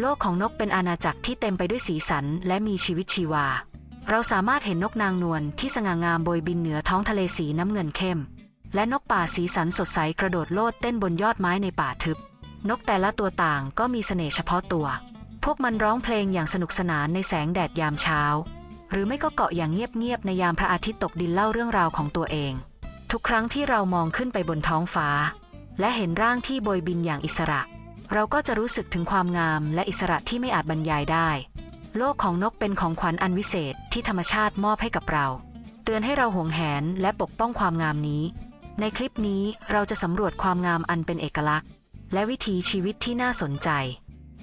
โลกของนกเป็นอาณาจักรที่เต็มไปด้วยสีสันและมีชีวิตชีวา เราสามารถเห็นนกนางนวลที่สง่างามโบยบินเหนือท้องทะเลสีน้ำเงินเข้ม และนกป่าสีสันสดใสกระโดดโลดเต้นบนยอดไม้ในป่าทึบ นกแต่ละตัวต่างก็มีเสน่ห์เฉพาะตัว พวกมันร้องเพลงอย่างสนุกสนานในแสงแดดยามเช้า หรือไม่ก็เกาะอย่างเงียบๆในยามพระอาทิตย์ตกดินเล่าเรื่องราวของตัวเอง ทุกครั้งที่เรามองขึ้นไปบนท้องฟ้า และเห็นร่างที่โบยบินอย่างอิสระ เราก็จะรู้สึกถึงความงามและอิสระที่ไม่อาจบรรยายได้ โลกของนกเป็นของขวัญอันวิเศษที่ธรรมชาติมอบให้กับเรา เตือนให้เราหวงแหนและปกป้องความงามนี้ ในคลิปนี้เราจะสำรวจความงามอันเป็นเอกลักษณ์ และวิถีชีวิตที่น่าสนใจ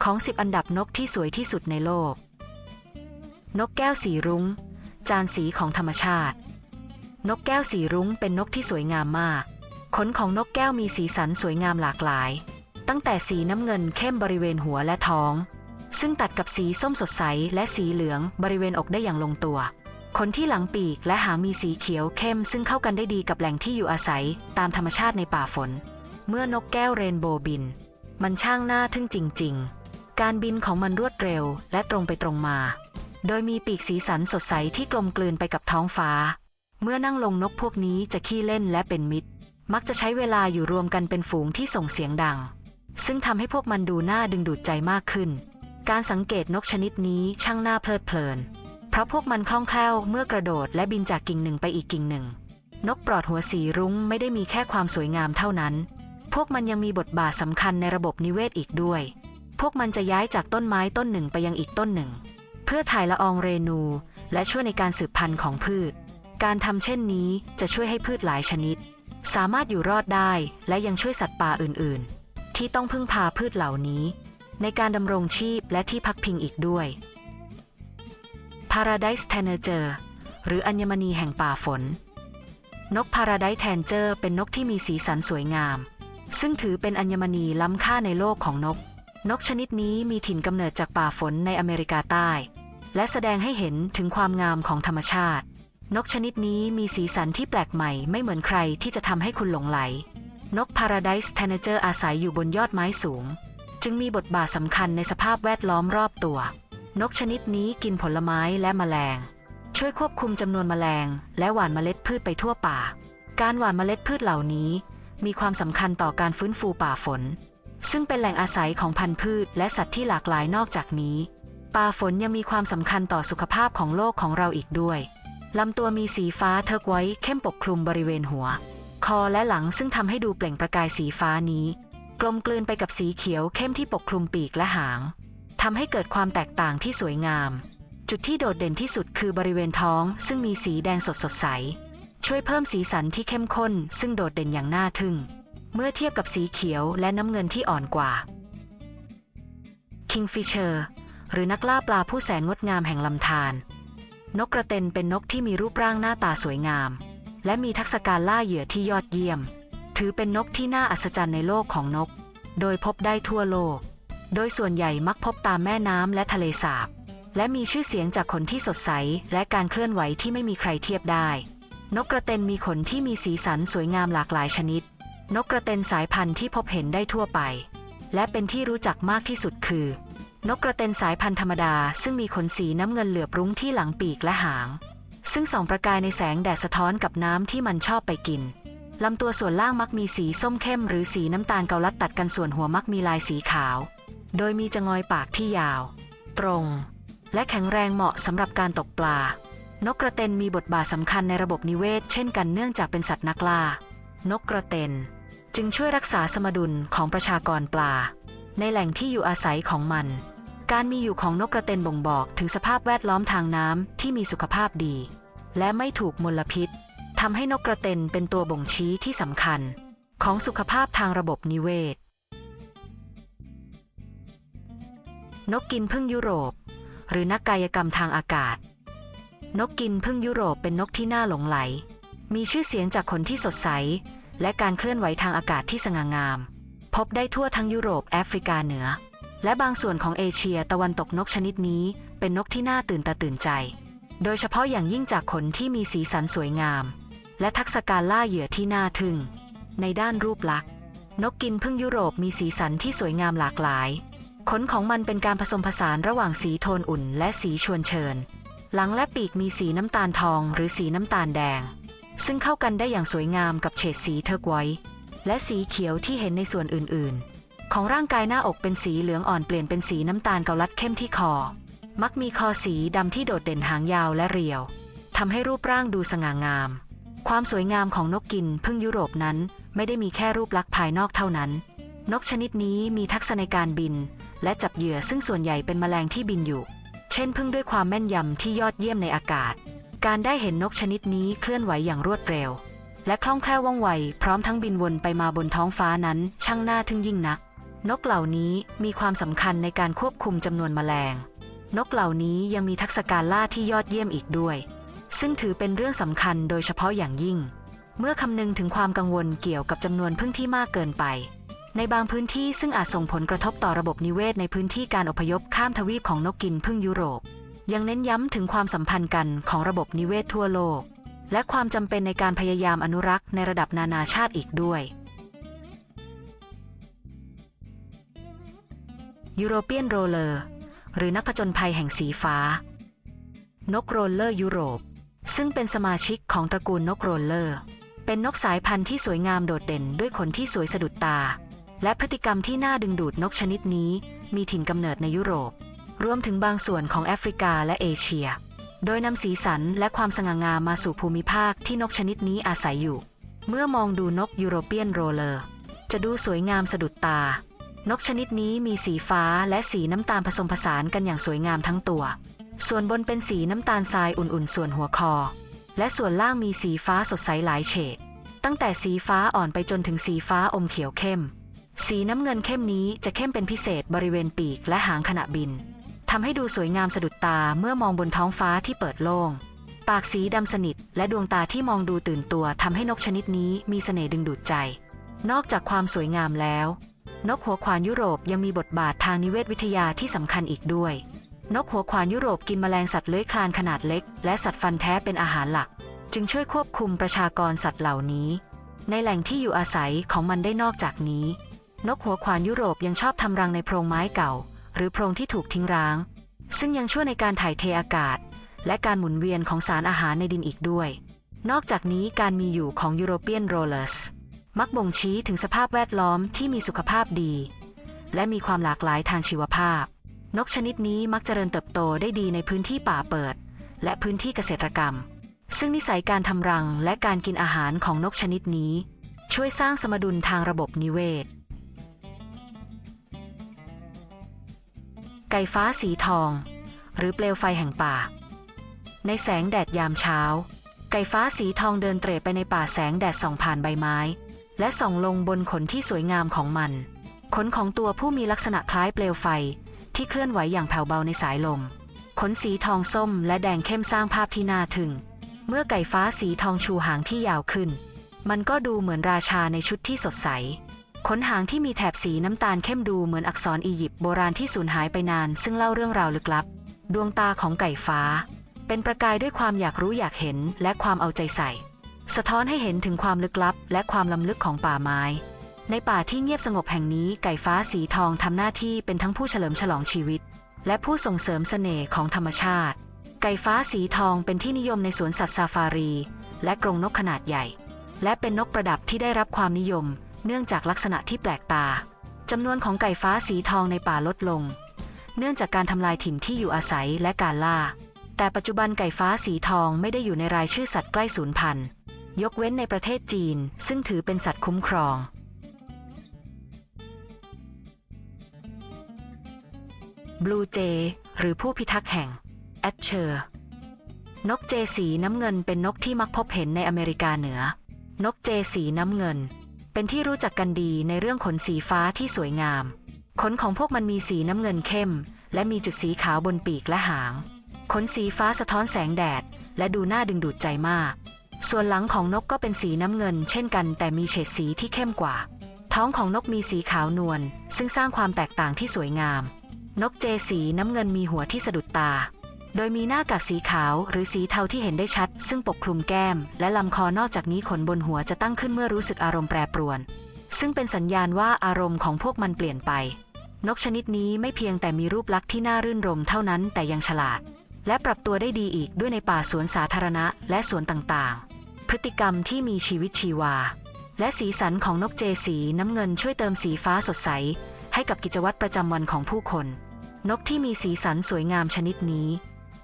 ของ 10 อันดับนกที่สวยที่สุดในโลก นกแก้วสีรุง้ง จานสีของธรรมชาติ นกแก้วสีรุ้งเป็นนกที่สวยงามมาก ขนของนกแก้วมีสีสันสวยงามหลากหลาย ตั้งแต่สีน้ำเงินเข้มบริเวณหัวและท้อง ซึ่งตัดกับสีส้มสดใสและสีเหลืองบริเวณอกได้อย่างลงตัวขนที่หลังปีกและหางมีสีเขียวเข้มซึ่งเข้ากันได้ดีกับแหล่งที่อยู่อาศัยตามธรรมชาติในป่าฝน เมื่อนกแก้วเรนโบว์บิน มันช่างหน้าทึ่งจริง ๆ การบินของมันรวดเร็วและตรงไปตรงมา โดยมีปีกสีสันสดใสที่กลมกลืนไปกับท้องฟ้า เมื่อนั่งลงนกพวกนี้จะขี้เล่นและเป็นมิตร มักจะใช้เวลาอยู่รวมกันเป็นฝูงที่ส่งเสียงดัง ซึ่งทำให้พวกมันดูน่าดึงดูดใจมากขึ้น การสังเกตนกชนิดนี้ช่างน่าเพลิดเพลิน เพราะพวกมันคล่องแคล่วเมื่อกระโดดและบินจากกิ่งหนึ่งไปอีกกิ่งหนึ่ง นกปลอดหัวสีรุ้งไม่ได้มีแค่ความสวยงามเท่านั้น พวกมันยังมีบทบาทสำคัญในระบบนิเวศอีกด้วย พวกมันจะย้ายจากต้นไม้ต้นหนึ่งไปยังอีกต้นหนึ่ง เพื่อถ่ายละอองเรนู และช่วยในการสืบพันธุ์ของพืช การทำเช่นนี้จะช่วยให้พืชหลายชนิด สามารถอยู่รอดได้และยังช่วยสัตว์ป่าอื่นๆ ที่ต้องพึ่งพาพืชเหล่านี้ ในการดำรงชีพและที่พักพิงอีกด้วย Paradise Tanager หรืออัญมณีแห่งป่าฝน นก Paradise Tanager เป็นนกที่มีสีสันสวยงาม ซึ่งถือเป็นอัญมณีล้ำค่าในโลกของนก นกชนิดนี้มีถิ่นกำเนิดจากป่าฝนในอเมริกาใต้ และแสดงให้เห็นถึงความงามของธรรมชาติ นกชนิดนี้มีสีสันที่แปลกใหม่ไม่เหมือนใครที่จะทำให้คุณหลงไหล นก Paradise Tanager อาศัยอยู่บนยอดไม้สูง จึงมีบทบาทสำคัญในสภาพแวดล้อมรอบตัว นกชนิดนี้กินผลไม้และแมลง ช่วยควบคุมจำนวนแมลง และหว่านเมล็ดพืชไปทั่วป่า การหว่านเมล็ดพืชเหล่านี้ มีความสำคัญต่อการฟื้นฟูป่าฝน ซึ่งเป็นแหล่งอาศัยของพันธุ์พืช และสัตว์ที่หลากหลายนอกจากนี้ ป่าฝนยังมีความสำคัญต่อสุขภาพของโลกของเราอีกด้วยลำตัวมีสีฟ้าเทอร์กไวท์เข้มปกคลุมบริเวณหัว คอและหลังซึ่งทำให้ดูเปล่งประกายสีฟ้านี้ กลมกลืนไปกับสีเขียวเข้มที่ปกคลุมปีกและหางทำให้เกิดความแตกต่างที่สวยงาม จุดที่โดดเด่นที่สุดคือบริเวณท้อง ซึ่งมีสีแดงสดสดใส ช่วยเพิ่มสีสันที่เข้มข้น ซึ่งโดดเด่นอย่างน่าทึ่ง เมื่อเทียบกับสีเขียวและน้ำเงินที่อ่อนกว่า Kingfisher หรือนักล่าปลาผู้แสนงดงามแห่งลำธารนกกระเต็นเป็นนกที่มีรูปร่างหน้าตาสวยงาม และมีทักษะการล่าเหยื่อที่ยอดเยี่ยม ถือเป็นนกที่น่าอัศจรรย์ในโลกของนก โดยพบได้ทั่วโลก โดยส่วนใหญ่มักพบตามแม่น้ำและทะเลสาบ และมีชื่อเสียงจากขนที่สดใส และการเคลื่อนไหวที่ไม่มีใครเทียบได้ นกกระเตนมีขนที่มีสีสันสวยงามหลากหลายชนิด นกกระเตนสายพันธุ์ที่พบเห็นได้ทั่วไป และเป็นที่รู้จักมากที่สุดคือ นกกระเตนสายพันธุ์ธรรมดา ซึ่งมีขนสีน้ำเงินเหลือบรุ้งที่หลังปีกและหาง ซึ่งส่องประกายในแสงแดดสะท้อนกับน้ำที่มันชอบไปกินลำตัวส่วนล่างมักมีสีส้มเข้มหรือสีน้ำตาลเกาลัดตัดกันส่วนหัวมักมีลายสีขาว โดยมีจงอยปากที่ยาว ตรง และแข็งแรงเหมาะสำหรับการตกปลา นกกระเตนมีบทบาทสำคัญในระบบนิเวศ เช่นกันเนื่องจากเป็นสัตว์นักล่า นกกระเตนจึงช่วยรักษาสมดุลของประชากรปลา ในแหล่งที่อยู่อาศัยของมัน การมีอยู่ของนกกระเต็นบ่งบอกถึงสภาพแวดล้อมทางน้ำที่มีสุขภาพดี และไม่ถูกมลพิษทำให้นกกระเต็นเป็นตัวบ่งชี้ที่สำคัญ ของสุขภาพทางระบบนิเวศ นกกินพึ่งยุโรป หรือนักกายกรรมทางอากาศ นกกินพึ่งยุโรปเป็นนกที่น่าหลงไหล มีชื่อเสียงจากขนที่สดใส และการเคลื่อนไหวทางอากาศที่สง่างาม พบได้ทั่วทั้งยุโรปแอฟริกาเหนือ และบางส่วนของเอเชียตะวันตกนกชนิดนี้ เป็นนกที่น่าตื่นตาตื่นใจ โดยเฉพาะอย่างยิ่งจากขนที่มีสีสันสวยงาม และทักษะการล่าเหยื่อที่น่าทึ่ง ในด้านรูปลักษณ์ นกกินพึ่งยุโรปมีสีสันที่สวยงามหลากหลาย ขนของมันเป็นการผสมผสานระหว่างสีโทนอุ่น และสีชวนเชิญ หลังและปีกมีสีน้ำตาลทอง หรือสีน้ำตาลแดง ซึ่งเข้ากันได้อย่างสวยงามกับเฉดสีเทอร์กไวท์และสีเขียวที่เห็นในส่วนอื่นๆ ของร่างกายหน้าอกเป็นสีเหลืองอ่อนเปลี่ยนเป็นสีน้ำตาลเกาลัดเข้มที่คอ มักมีคอสีดำที่โดดเด่นหางยาวและเรียวทำให้รูปร่างดูสง่างาม ความสวยงามของนกกินพึ่งยุโรปนั้น ไม่ได้มีแค่รูปลักษณ์ภายนอกเท่านั้น นกชนิดนี้มีทักษะในการบิน และจับเหยื่อซึ่งส่วนใหญ่เป็นแมลงที่บินอยู่ เช่นพึ่งด้วยความแม่นยำที่ยอดเยี่ยมในอากาศ การได้เห็นนกชนิดนี้เคลื่อนไหวอย่างรวดเร็ว และคล่องแคล่วว่องไว พร้อมทั้งบินวนไปมาบนท้องฟ้านั้น ช่างน่าทึ่งยิ่งนัก นกเหล่านี้มีความสำคัญในการควบคุมจำนวนแมลง นกเหล่านี้ยังมีทักษะการล่าที่ยอดเยี่ยมอีกด้วย ซึ่งถือเป็นเรื่องสำคัญโดยเฉพาะอย่างยิ่ง เมื่อคำนึงถึงความกังวลเกี่ยวกับจำนวนพึ่งที่มากเกินไป ในบางพื้นที่ซึ่งอาจส่งผลกระทบต่อระบบนิเวศในพื้นที่การอพยพข้ามทวีปของนกกินพึ่งยุโรป ยังเน้นย้ำถึงความสัมพันธ์กันของระบบนิเวศทั่วโลก และความจำเป็นในการพยายามอนุรักษ์ในระดับนานาชาติอีกด้วย ยูโรเปียนโรเลอร์หรือนักผจญภัยแห่งสีฟ้า นกโรลเลอร์ยุโรป ซึ่งเป็นสมาชิกของตระกูลนกโรลเลอร์ เป็นนกสายพันธุ์ที่สวยงามโดดเด่นด้วยขนที่สวยสะดุดตา และพฤติกรรมที่น่าดึงดูดนกชนิดนี้ มีถิ่นกำเนิดในยุโรป รวมถึงบางส่วนของแอฟริกาและเอเชีย โดยนำสีสันและความสง่างามมาสู่ภูมิภาคที่นกชนิดนี้อาศัยอยู่ เมื่อมองดูนกยูโรเปียนโรเลอร์ จะดูสวยงามสะดุดตา นกชนิดนี้มีสีฟ้าและสีน้ำตาลผสมผสานกันอย่างสวยงามทั้งตัว ส่วนบนเป็นสีน้ำตาลทรายอุ่นๆ ส่วนหัวคอ และส่วนล่างมีสีฟ้าสดใสหลายเฉด ตั้งแต่สีฟ้าอ่อนไปจนถึงสีฟ้าอมเขียวเข้ม สีน้ำเงินเข้มนี้จะเข้มเป็นพิเศษบริเวณปีกและหางขณะบินทำให้ดูสวยงามสะดุดตาเมื่อมองบนท้องฟ้าที่เปิดโล่ง ปากสีดำสนิทและดวงตาที่มองดูตื่นตัวทำให้นกชนิดนี้มีเสน่ห์ดึงดูดใจ นอกจากความสวยงามแล้ว นกหัวขวานยุโรปยังมีบทบาททางนิเวศวิทยาที่สำคัญอีกด้วย นกหัวขวานยุโรปกินแมลงสัตว์เลื้อยคลานขนาดเล็ก และสัตว์ฟันแท้เป็นอาหารหลัก จึงช่วยควบคุมประชากรสัตว์เหล่านี้ ในแหล่งที่อยู่อาศัยของมันได้นอกจากนี้ นกหัวขวานยุโรปยังชอบทำรังในโพรงไม้เก่า หรือโพรงที่ถูกทิ้งร้าง ซึ่งยังช่วยในการถ่ายเทอากาศ และการหมุนเวียนของสารอาหารในดินอีกด้วย นอกจากนี้การมีอยู่ของ European Rollers มักบ่งชี้ถึงสภาพแวดล้อมที่มีสุขภาพดี และมีความหลากหลายทางชีวภาพ นกชนิดนี้มักเจริญเติบโตได้ดีในพื้นที่ป่าเปิด และพื้นที่เกษตรกรรม ซึ่งนิสัยการทำรังและการกินอาหารของนกชนิดนี้ ช่วยสร้างสมดุลทางระบบนิเวศ ไก่ฟ้าสีทอง หรือเปลวไฟแห่งป่า ในแสงแดดยามเช้า ไก่ฟ้าสีทองเดินเตร่ไปในป่าแสงแดดส่องผ่านใบไม้ และส่องลงบนขนที่สวยงามของมัน ขนของตัวผู้มีลักษณะคล้ายเปลวไฟ ที่เคลื่อนไหวอย่างแผ่วเบาในสายลม ขนสีทองส้มและแดงเข้มสร้างภาพที่น่าทึ่ง เมื่อไก่ฟ้าสีทองชูหางที่ยาวขึ้น มันก็ดูเหมือนราชาในชุดที่สดใส ขนหางที่มีแถบสีน้ำตาลเข้มดูเหมือนอักษรอียิปต์โบราณที่สูญหายไปนาน ซึ่งเล่าเรื่องราวลึกลับ ดวงตาของไก่ฟ้า เป็นประกายด้วยความอยากรู้อยากเห็นและความเอาใจใส่ สะท้อนให้เห็นถึงความลึกลับ และความล้ำลึกของป่าไม้ ในป่าที่เงียบสงบแห่งนี้ไก่ฟ้าสีทองทำหน้าที่เป็นทั้งผู้เฉลิมฉลองชีวิต และผู้ส่งเสริมเสน่ห์ของธรรมชาติ ไก่ฟ้าสีทองเป็นที่นิยมในสวนสัตว์ซาฟารี และกรงนกขนาดใหญ่ และเป็นนกประดับที่ได้รับความนิยม เนื่องจากลักษณะที่แปลกตาจำนวนของไก่ฟ้าสีทองในป่าลดลง เนื่องจากการทำลายถิ่นที่อยู่อาศัยและการล่า แต่ปัจจุบันไก่ฟ้าสีทองไม่ได้อยู่ในรายชื่อสัตว์ใกล้สูญพันธุ์ ยกเว้นในประเทศจีน ซึ่งถือเป็นสัตว์คุ้มครอง บลูเจ หรือผู้พิทักษ์แห่ง แอชเชอร์ นกเจสีน้ำเงินเป็นนกที่มักพบเห็นในอเมริกาเหนือ นกเจสีน้ำเงิน เป็นที่รู้จักกันดีในเรื่องขนสีฟ้าที่สวยงาม ขนของพวกมันมีสีน้ำเงินเข้ม และมีจุดสีขาวบนปีกและหาง ขนสีฟ้าสะท้อนแสงแดด และดูน่าดึงดูดใจมาก ส่วนหลังของนกก็เป็นสีน้ำเงิน เช่นกันแต่มีเฉดสีที่เข้มกว่า ท้องของนกมีสีขาวนวลซึ่งสร้างความแตกต่างที่สวยงาม นกเจสีน้ำเงินมีหัวที่สะดุดตา โดยมีหน้ากากสีขาวหรือสีเทาที่เห็นได้ชัด ซึ่งปกคลุมแก้ม และลำคอนอกจากนี้ขนบนหัวจะตั้งขึ้นเมื่อรู้สึกอารมณ์แปรปรวน ซึ่งเป็นสัญญาณว่าอารมณ์ของพวกมันเปลี่ยนไป นกชนิดนี้ไม่เพียงแต่มีรูปลักษณ์ที่น่ารื่นรมเท่านั้นแต่ยังฉลาด และปรับตัวได้ดีอีกด้วยในป่าสวนสาธารณะและสวนต่างๆ พฤติกรรมที่มีชีวิตชีวา และสีสันของนกเจสีน้ำเงินช่วยเติมสีฟ้าสดใส ให้กับกิจวัตรประจำวันของผู้คน นกที่มีสีสันสวยงามชนิดนี้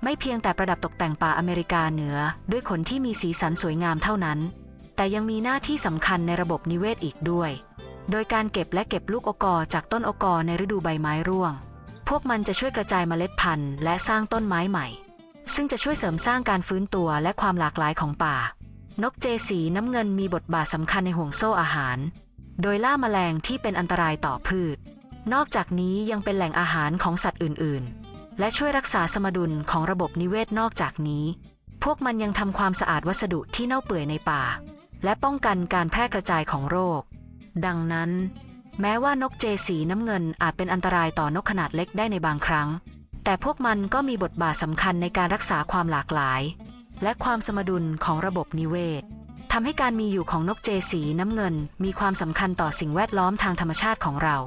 ไม่เพียงแต่ประดับตกแต่งป่าอเมริกาเหนือ ด้วยขนที่มีสีสันสวยงามเท่านั้น แต่ยังมีหน้าที่สำคัญในระบบนิเวศอีกด้วย โดยการเก็บและเก็บลูกอกอจากต้นอกอในฤดูใบไม้ร่วง พวกมันจะช่วยกระจายเมล็ดพันธุ์และสร้างต้นไม้ใหม่ ซึ่งจะช่วยเสริมสร้างการฟื้นตัวและความหลากหลายของป่า นกเจสีน้ำเงินมีบทบาทสำคัญในห่วงโซ่อาหาร โดยล่าแมลงที่เป็นอันตรายต่อพืช นอกจากนี้ยังเป็นแหล่งอาหารของสัตว์อื่น ๆ และช่วยรักษาสมดุลของระบบนิเวศนอกจากนี้ พวกมันยังทำความสะอาดวัสดุที่เน่าเปื่อยในป่า และป้องกันการแพร่กระจายของโรค ดังนั้น แม้ว่านกเจสีน้ำเงินอาจเป็นอันตรายต่อนกขนาดเล็กได้ในบางครั้ง แต่พวกมันก็มีบทบาทสำคัญในการรักษาความหลากหลาย และความสมดุลของระบบนิเวศทำให้การมีอยู่ของนกเจสีน้ำเงิน มีความสำคัญต่อสิ่งแวดล้อมทางธรรมชาติของเรา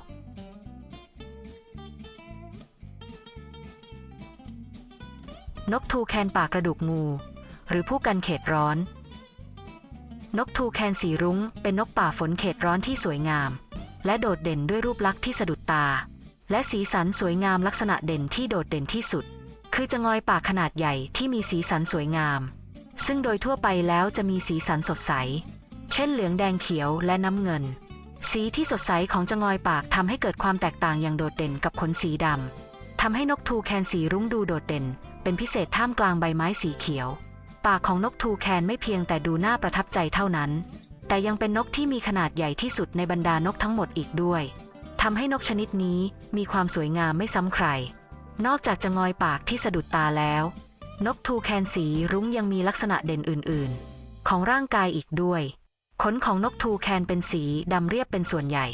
นกทูแคนป่ากระดูกงู หรือผู้กันเขตร้อน นกทูแคนสีรุ้ง เป็นนกป่าฝนเขตร้อนที่สวยงาม และโดดเด่นด้วยรูปลักษณ์ที่สะดุดตา และสีสันสวยงามลักษณะเด่นที่โดดเด่นที่สุด คือจะงอยปากขนาดใหญ่ที่มีสีสันสวยงาม ซึ่งโดยทั่วไปแล้วจะมีสีสันสดใส เช่นเหลืองแดงเขียวและน้ำเงิน สีที่สดใสของจะงอยปากทำให้เกิดความแตกต่างอย่างโดดเด่นกับขนสีดำทำให้นกทูแคนสีรุ้งดูโดดเด่น เป็นพิเศษท่ามกลางใบไม้สีเขียว ปากของนกทูแคนไม่เพียงแต่ดูน่าประทับใจเท่านั้น แต่ยังเป็นนกที่มีขนาดใหญ่ที่สุดในบรรดานกทั้งหมดอีกด้วยทำให้นกชนิดนี้มีความสวยงามไม่ซ้ำใคร นอกจากจะงอยปากที่สะดุดตาแล้ว นกทูแคนสีรุ้งยังมีลักษณะเด่นอื่น ๆ ของร่างกายอีกด้วย ขนของนกทูแคนเป็นสีดำเรียบเป็นส่วนใหญ่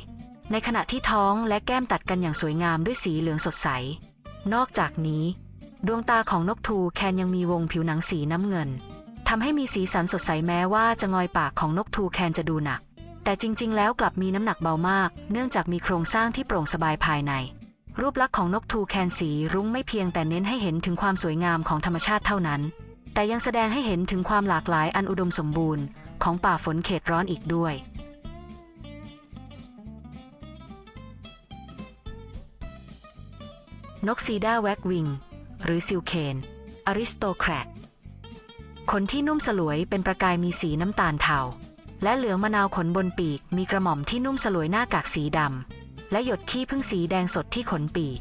ในขณะที่ท้องและแก้มตัดกันอย่างสวยงามด้วยสีเหลืองสดใส นอกจากนี้ ดวงตาของนกทูแคนยังมีวงผิวหนังสีน้ำเงิน ทำให้มีสีสันสดใสแม้ว่าจะงอยปากของนกทูแคนจะดูหนัก แต่จริง ๆ แล้วกลับมีน้ำหนักเบามาก เนื่องจากมีโครงสร้างที่โปร่งสบายภายใน รูปลักษณ์ของนกทูแคนสีรุ้งไม่เพียงแต่เน้นให้เห็นถึงความสวยงามของธรรมชาติเท่านั้น แต่ยังแสดงให้เห็นถึงความหลากหลายอันอุดมสมบูรณ์ ของป่าฝนเขตร้อนอีกด้วยนกซีดาแว็กวิง หรือซิลเคน อริสโตแครต ขนที่นุ่มสลวยเป็นประกายมีสีน้ำตาลเทา และเหลืองมะนาวขนบนปีก มีกระหม่อมที่นุ่มสลวยหน้ากากสีดำ และหยดขี้พึ่งสีแดงสดที่ขนปีก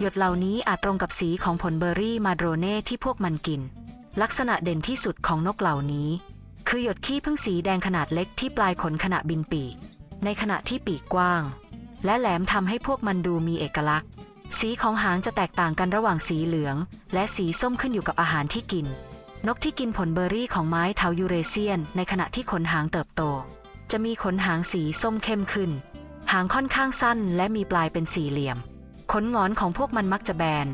หยดเหล่านี้อาจตรงกับสีของผลเบอร์รี่มาโดรเน่ที่พวกมันกิน ลักษณะเด่นที่สุดของนกเหล่านี้ คือหยดขี้พึ่งสีแดงขนาดเล็กที่ปลายขนขณะบินปีก ในขณะที่ปีกกว้าง และแหลมทำให้พวกมันดูมีเอกลักษณ์ สีของหางจะแตกต่างกันระหว่างสีเหลือง และสีส้มขึ้นอยู่กับอาหารที่กิน นกที่กินผลเบอร์รี่ของไม้เทายูเรเซียน ในขณะที่ขนหางเติบโต จะมีขนหางสีส้มเข้มขึ้น หางค่อนข้างสั้นและมีปลายเป็นสี่เหลี่ยม ขนงอนของพวกมันมักจะแบน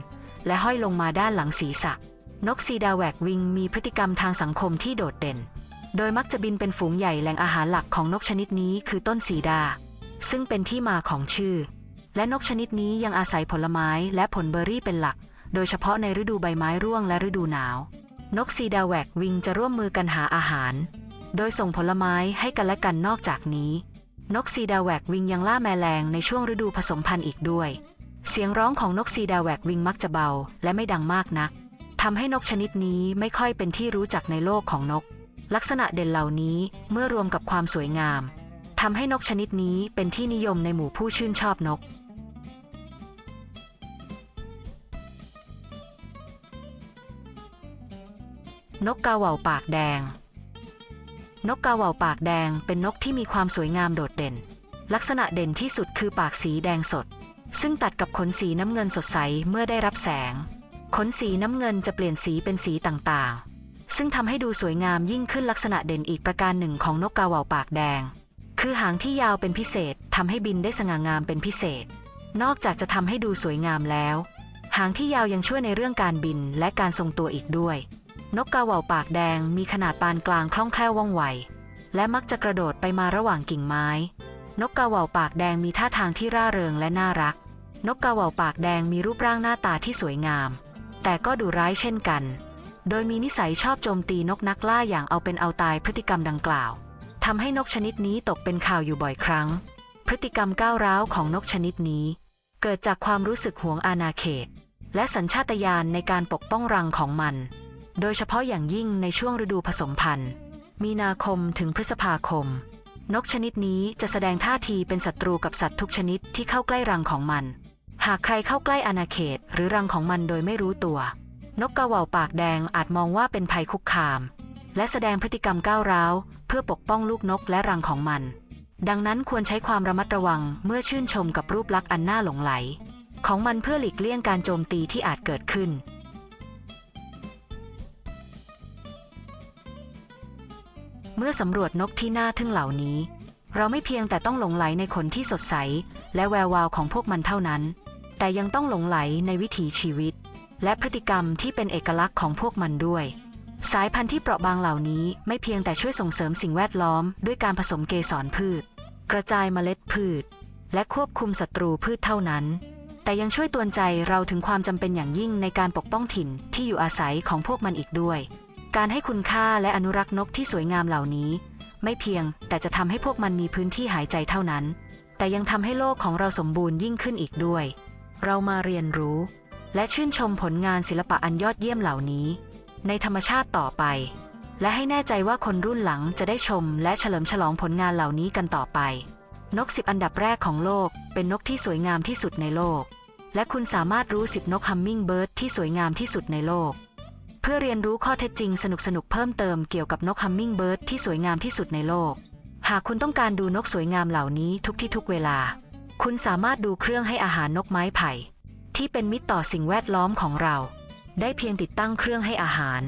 และห้อยลงมาด้านหลังศีรษะ นกซีดาแวกวิงมีพฤติกรรมทางสังคมที่โดดเด่น โดยมักจะบินเป็นฝูงใหญ่แหล่งอาหารหลักของนกชนิดนี้คือต้นซีดา ซึ่งเป็นที่มาของชื่อ และนกชนิดนี้ยังอาศัยผลไม้และผลเบอร์รี่เป็นหลัก โดยเฉพาะในฤดูใบไม้ร่วงและฤดูหนาว นกซีดาแวกวิงจะร่วมมือกันหาอาหาร โดยส่งผลไม้ให้กันและกันนอกจากนี้ นกซีดาแวกวิงยังล่าแมลงในช่วงฤดูผสมพันธุ์อีกด้วย เสียงร้องของนกซีดาแวกวิงมักจะเบาและไม่ดังมากนักทำให้นกชนิดนี้ไม่ค่อยเป็นที่รู้จักในโลกของนก ลักษณะเด่นเหล่านี้เมื่อรวมกับความสวยงามทำให้นกชนิดนี้เป็นที่นิยมในหมู่ผู้ชื่นชอบนก นกกาเหว่าปากแดง นกกาเหว่าปากแดงเป็นนกที่มีความสวยงามโดดเด่น ลักษณะเด่นที่สุดคือปากสีแดงสด ซึ่งตัดกับขนสีน้ำเงินสดใสเมื่อได้รับแสง ขนสีน้ำเงินจะเปลี่ยนสีเป็นสีต่างๆ ซึ่งทำให้ดูสวยงามยิ่งขึ้นลักษณะเด่นอีกประการหนึ่งของนกกาเหว่าปากแดง คือหางที่ยาวเป็นพิเศษทำให้บินได้สง่างามเป็นพิเศษ นอกจากจะทำให้ดูสวยงามแล้ว หางที่ยาวยังช่วยในเรื่องการบินและการทรงตัวอีกด้วย นกกาเหว่าปากแดงมีขนาดปานกลางคล่องแคล่วว่องไว และมักจะกระโดดไปมาระหว่างกิ่งไม้ นกกาเหว่าปากแดงมีท่าทางที่ร่าเริงและน่ารัก นกกาเหว่าปากแดงมีรูปร่างหน้าตาที่สวยงาม แต่ก็ดุร้ายเช่นกัน โดยมีนิสัยชอบโจมตีนกนักล่าอย่างเอาเป็นเอาตายพฤติกรรมดังกล่าวทำให้นกชนิดนี้ตกเป็นข่าวอยู่บ่อยครั้ง พฤติกรรมก้าวร้าวของนกชนิดนี้ เกิดจากความรู้สึกหวงอาณาเขต และสัญชาตญาณในการปกป้องรังของมัน โดยเฉพาะอย่างยิ่งในช่วงฤดูผสมพันธุ์ มีนาคมถึงพฤษภาคม นกชนิดนี้จะแสดงท่าทีเป็นศัตรูกับสัตว์ทุกชนิดที่เข้าใกล้รังของมัน หากใครเข้าใกล้อาณาเขตหรือรังของมันโดยไม่รู้ตัว นกกาเหว่าปากแดงอาจมองว่าเป็นภัยคุกคาม และแสดงพฤติกรรมก้าวร้าว เพื่อปกป้องลูกนกและรังของมัน ดังนั้นควรใช้ความระมัดระวังเมื่อชื่นชมกับรูปลักษณ์อันน่าหลงไหล ของมันเพื่อหลีกเลี่ยงการโจมตีที่อาจเกิดขึ้น เมื่อสำรวจนกที่น่าทึ่งเหล่านี้ เราไม่เพียงแต่ต้องหลงไหลในขนที่สดใส และแวววาวของพวกมันเท่านั้น แต่ยังต้องหลงไหลในวิถีชีวิต และพฤติกรรมที่เป็นเอกลักษณ์ของพวกมันด้วย สายพันธุ์ที่เปราะบางเหล่านี้ไม่เพียงแต่ช่วยส่งเสริมสิ่งแวดล้อม ด้วยการผสมเกสรพืช กระจายเมล็ดพืช และควบคุมศัตรูพืชเท่านั้นแต่ยังช่วยตือนใจเราถึงความจำเป็นอย่างยิ่งในการปกป้องถิ่นที่อยู่อาศัยของพวกมันอีกด้วย การให้คุณค่าและอนุรักษ์นกที่สวยงามเหล่านี้ ไม่เพียงแต่จะทำให้พวกมันมีพื้นที่หายใจเท่านั้น แต่ยังทำให้โลกของเราสมบูรณ์ยิ่งขึ้นอีกด้วย เรามาเรียนรู้ และชื่นชมผลงานศิลปะอันยอดเยี่ยมเหล่านี้ ในธรรมชาติต่อไป และให้แน่ใจว่าคนรุ่นหลังจะได้ชมและเฉลิมฉลองผลงานเหล่านี้กันต่อไป นกสิบอันดับแรกของโลก เป็นนกที่สวยงามที่สุดในโลก และคุณสามารถรู้สิบนกฮัมมิงเบิร์ดที่สวยงามที่สุดในโลก เพื่อเรียนรู้ข้อเท็จจริงสนุกๆเพิ่มเติมเกี่ยวกับนกฮัมมิงเบิร์ดที่สวยงามที่สุดในโลก หากคุณต้องการดูนกสวยงามเหล่านี้ทุกที่ทุกเวลา คุณสามารถดูเครื่องให้อาหารนกไม้ไผ่ ที่เป็นมิตรต่อสิ่งแวดล้อมของเรา ได้เพียงติดตั้งเครื่องให้อาหาร